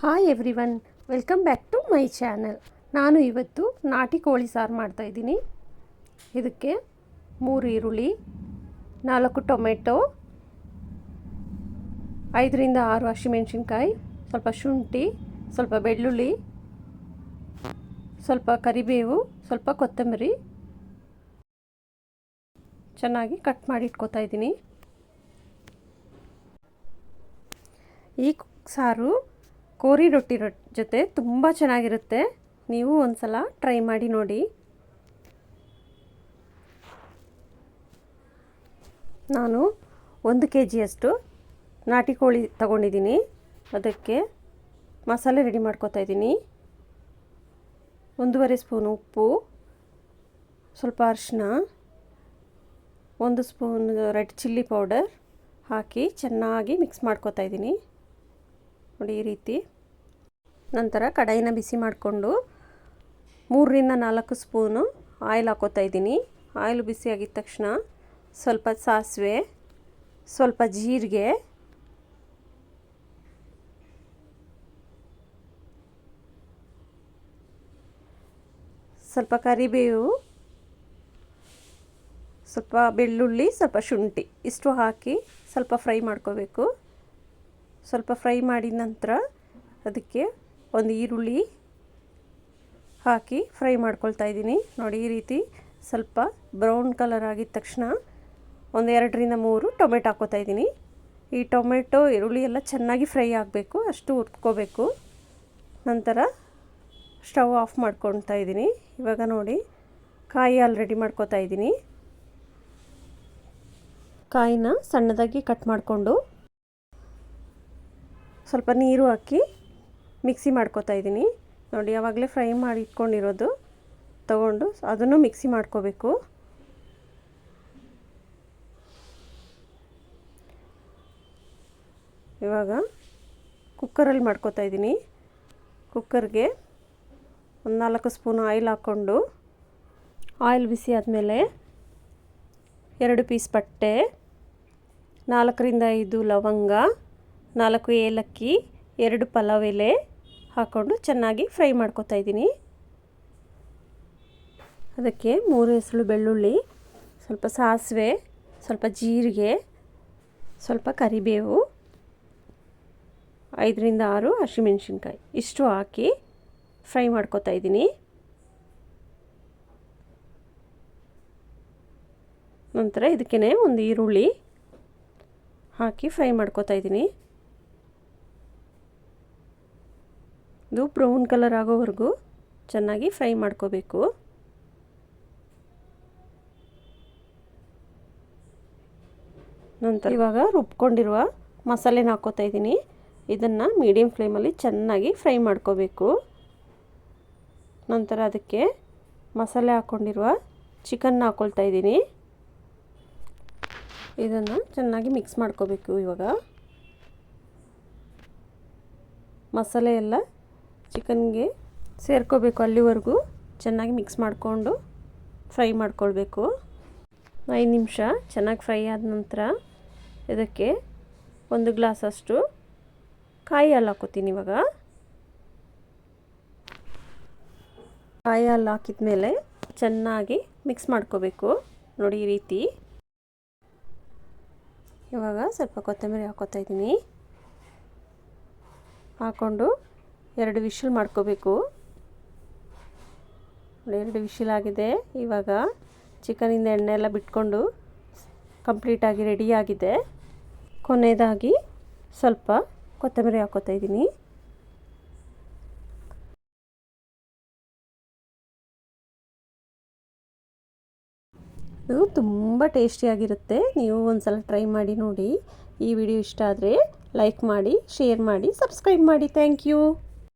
Hi everyone welcome back to my channel ನಾನು ಇವತ್ತು ನಾಟಿ ಕೋಳಿ ಸಾರು ಮಾಡ್ತಾಯಿದ್ದೀನಿ ಇದಕ್ಕೆ ಮೂರು ಈರುಳ್ಳಿ, ನಾಲ್ಕು ಟೊಮೆಟೊ, ಐದರಿಂದ ಆರು ಹಸಿಮೆಣ್ಸಿನ್ಕಾಯಿ, ಸ್ವಲ್ಪ ಶುಂಠಿ, ಸ್ವಲ್ಪ ಬೆಳ್ಳುಳ್ಳಿ, ಸ್ವಲ್ಪ ಕರಿಬೇವು, ಸ್ವಲ್ಪ ಕೊತ್ತಂಬರಿ ಚೆನ್ನಾಗಿ ಕಟ್ ಮಾಡಿ ಇಟ್ಕೋತಾ ಇದ್ದೀನಿ. ಈ ಸಾರು ಕೋರಿ ರೊಟ್ಟಿ ರೊಟ್ ಜೊತೆ ತುಂಬ ಚೆನ್ನಾಗಿರುತ್ತೆ. ನೀವು ಒಂದು ಸಲ ಟ್ರೈ ಮಾಡಿ ನೋಡಿ. ನಾನು ಒಂದು ಕೆ ಜಿಯಷ್ಟು ನಾಟಿ ಕೋಳಿ ತಗೊಂಡಿದ್ದೀನಿ. ಅದಕ್ಕೆ ಮಸಾಲೆ ರೆಡಿ ಮಾಡ್ಕೋತಾ ಇದ್ದೀನಿ. ಒಂದೂವರೆ ಸ್ಪೂನ್ ಉಪ್ಪು, ಸ್ವಲ್ಪ ಅರಿಶಿನ ಒಂದು ಸ್ಪೂನ್ ರೆಡ್ ಚಿಲ್ಲಿ ಪೌಡರ್ ಹಾಕಿ ಚೆನ್ನಾಗಿ ಮಿಕ್ಸ್ ಮಾಡ್ಕೋತಾ ಇದ್ದೀನಿ. ನೋಡಿ ಈ ರೀತಿ. ನಂತರ ಕಡಾಯಿನ ಬಿಸಿ ಮಾಡಿಕೊಂಡು ಮೂರರಿಂದ ನಾಲ್ಕು ಸ್ಪೂನು ಆಯಿಲ್ ಹಾಕೋತಾ ಇದ್ದೀನಿ. ಆಯಿಲ್ ಬಿಸಿ ಆಗಿದ ತಕ್ಷಣ ಸ್ವಲ್ಪ ಸಾಸಿವೆ, ಸ್ವಲ್ಪ ಜೀರಿಗೆ, ಸ್ವಲ್ಪ ಕರಿಬೇವು, ಸ್ವಲ್ಪ ಬೆಳ್ಳುಳ್ಳಿ, ಸ್ವಲ್ಪ ಶುಂಠಿ ಇಷ್ಟು ಹಾಕಿ ಸ್ವಲ್ಪ ಫ್ರೈ ಮಾಡ್ಕೋಬೇಕು. ಸ್ವಲ್ಪ ಫ್ರೈ ಮಾಡಿದ ನಂತರ ಅದಕ್ಕೆ ಒಂದು ಈರುಳ್ಳಿ ಹಾಕಿ ಫ್ರೈ ಮಾಡ್ಕೊಳ್ತಾ ಇದ್ದೀನಿ. ನೋಡಿ, ಈ ರೀತಿ ಸ್ವಲ್ಪ ಬ್ರೌನ್ ಕಲರ್ ಆಗಿದ ತಕ್ಷಣ ಒಂದು ಎರಡರಿಂದ ಮೂರು ಟೊಮೆಟೊ ಹಾಕೋತಾ ಇದ್ದೀನಿ. ಈ ಟೊಮೆಟೊ, ಈರುಳ್ಳಿ ಎಲ್ಲ ಚೆನ್ನಾಗಿ ಫ್ರೈ ಆಗಬೇಕು, ಅಷ್ಟು ಹುರ್ಕೋಬೇಕು ನಂತರ ಸ್ಟವ್ ಆಫ್ ಮಾಡ್ಕೊತಾ ಇದ್ದೀನಿ. ಇವಾಗ ನೋಡಿ, ಕಾಯಿ ಆಲ್ರೆಡಿ ಮಾಡ್ಕೋತಾ ಇದ್ದೀನಿ. ಕಾಯಿನ ಸಣ್ಣದಾಗಿ ಕಟ್ ಮಾಡಿಕೊಂಡು ಸ್ವಲ್ಪ ನೀರು ಹಾಕಿ ಮಿಕ್ಸಿ ಮಾಡ್ಕೋತಾ ಇದ್ದೀನಿ. ನೋಡಿ, ಯಾವಾಗಲೇ ಫ್ರೈ ಮಾಡಿ ಇಟ್ಕೊಂಡಿರೋದು ತಗೊಂಡು ಅದನ್ನು ಮಿಕ್ಸಿ ಮಾಡ್ಕೋಬೇಕು. ಇವಾಗ ಕುಕ್ಕರಲ್ಲಿ ಮಾಡ್ಕೋತಾ ಇದ್ದೀನಿ. ಕುಕ್ಕರ್ಗೆ ಒಂದು ನಾಲ್ಕು ಸ್ಪೂನ್ ಆಯಿಲ್ ಹಾಕ್ಕೊಂಡು, ಆಯಿಲ್ ಬಿಸಿ ಆದಮೇಲೆ ಎರಡು ಪೀಸ್ ಬಟ್ಟೆ, ನಾಲ್ಕರಿಂದ ಐದು ಲವಂಗ ನಾಲ್ಕು ಏಲಕ್ಕಿ, ಎರಡು ಪಲಾವ್ ಎಲೆ ಹಾಕ್ಕೊಂಡು ಚೆನ್ನಾಗಿ ಫ್ರೈ ಮಾಡ್ಕೊತಾ ಇದ್ದೀನಿ. ಅದಕ್ಕೆ ಮೂರು ಹೆಸರು ಬೆಳ್ಳುಳ್ಳಿ, ಸ್ವಲ್ಪ ಸಾಸಿವೆ, ಸ್ವಲ್ಪ ಜೀರಿಗೆ, ಸ್ವಲ್ಪ ಕರಿಬೇವು, ಐದರಿಂದ ಆರು ಹಸಿಮೆಣ್ಸಿನ್ಕಾಯಿ. ಇಷ್ಟು ಹಾಕಿ ಫ್ರೈ ಮಾಡ್ಕೊತಾ ಇದ್ದೀನಿ. ನಂತರ ಇದಕ್ಕೇ ಒಂದು ಈರುಳ್ಳಿ ಹಾಕಿ ಫ್ರೈ ಮಾಡ್ಕೊತಾ ಇದ್ದೀನಿ. ಇದು ಬ್ರೌನ್ ಕಲರ್ ಆಗೋವರೆಗೂ ಚೆನ್ನಾಗಿ ಫ್ರೈ ಮಾಡ್ಕೋಬೇಕು. ನಂತರ ಇವಾಗ ರುಬ್ಕೊಂಡಿರುವ ಮಸಾಲೆನ ಹಾಕೋತಾ ಇದ್ದೀನಿ. ಇದನ್ನು ಮೀಡಿಯಮ್ ಫ್ಲೇಮಲ್ಲಿ ಚೆನ್ನಾಗಿ ಫ್ರೈ ಮಾಡ್ಕೋಬೇಕು. ನಂತರ ಅದಕ್ಕೆ ಮಸಾಲೆ ಹಾಕ್ಕೊಂಡಿರುವ ಚಿಕನ್ ಹಾಕ್ಕೊಳ್ತಾ ಇದ್ದೀನಿ. ಇದನ್ನು ಚೆನ್ನಾಗಿ ಮಿಕ್ಸ್ ಮಾಡ್ಕೋಬೇಕು ಇವಾಗ. ಮಸಾಲೆ ಎಲ್ಲ ಚಿಕನ್ಗೆ ಸೇರ್ಕೋಬೇಕು ಅಲ್ಲಿವರೆಗೂ. ಚೆನ್ನಾಗಿ ಮಿಕ್ಸ್ ಮಾಡಿಕೊಂಡು ಫ್ರೈ ಮಾಡ್ಕೊಳ್ಬೇಕು. ಐದು ನಿಮಿಷ ಚೆನ್ನಾಗಿ ಫ್ರೈ ಆದ ನಂತರ ಇದಕ್ಕೆ ಒಂದು ಗ್ಲಾಸಷ್ಟು ಕಾಯಿ ಹಾಲು ಹಾಕೋತೀನಿ ಇವಾಗ. ಕಾಯಿ ಹಾಲು ಹಾಕಿದ ಮೇಲೆ ಚೆನ್ನಾಗಿ ಮಿಕ್ಸ್ ಮಾಡ್ಕೋಬೇಕು. ನೋಡಿ ಈ ರೀತಿ. ಇವಾಗ ಸ್ವಲ್ಪ ಕೊತ್ತಂಬರಿ ಹಾಕೋತಾ ಇದ್ದೀನಿ. ಹಾಕ್ಕೊಂಡು ಎರಡು ವಿಶಲ್ ಮಾಡ್ಕೋಬೇಕು. ಎರಡು ವಿಶಲ್ ಆಗಿದೆ. ಇವಾಗ ಚಿಕನಿಂದ ಎಣ್ಣೆ ಎಲ್ಲ ಬಿಟ್ಕೊಂಡು ಕಂಪ್ಲೀಟಾಗಿ ರೆಡಿಯಾಗಿದೆ ಕೊನೆಯದಾಗಿ ಸ್ವಲ್ಪ ಕೊತ್ತಂಬರಿ ಹಾಕೋತಾ ಇದ್ದೀನಿ. ಇದು ತುಂಬ ಟೇಸ್ಟಿಯಾಗಿರುತ್ತೆ ನೀವು ಒಂದು ಸಲ ಟ್ರೈ ಮಾಡಿ ನೋಡಿ. ಈ ವಿಡಿಯೋ ಇಷ್ಟ ಆದರೆ ಲೈಕ್ ಮಾಡಿ, ಶೇರ್ ಮಾಡಿ, ಸಬ್ಸ್ಕ್ರೈಬ್ ಮಾಡಿ. Thank you.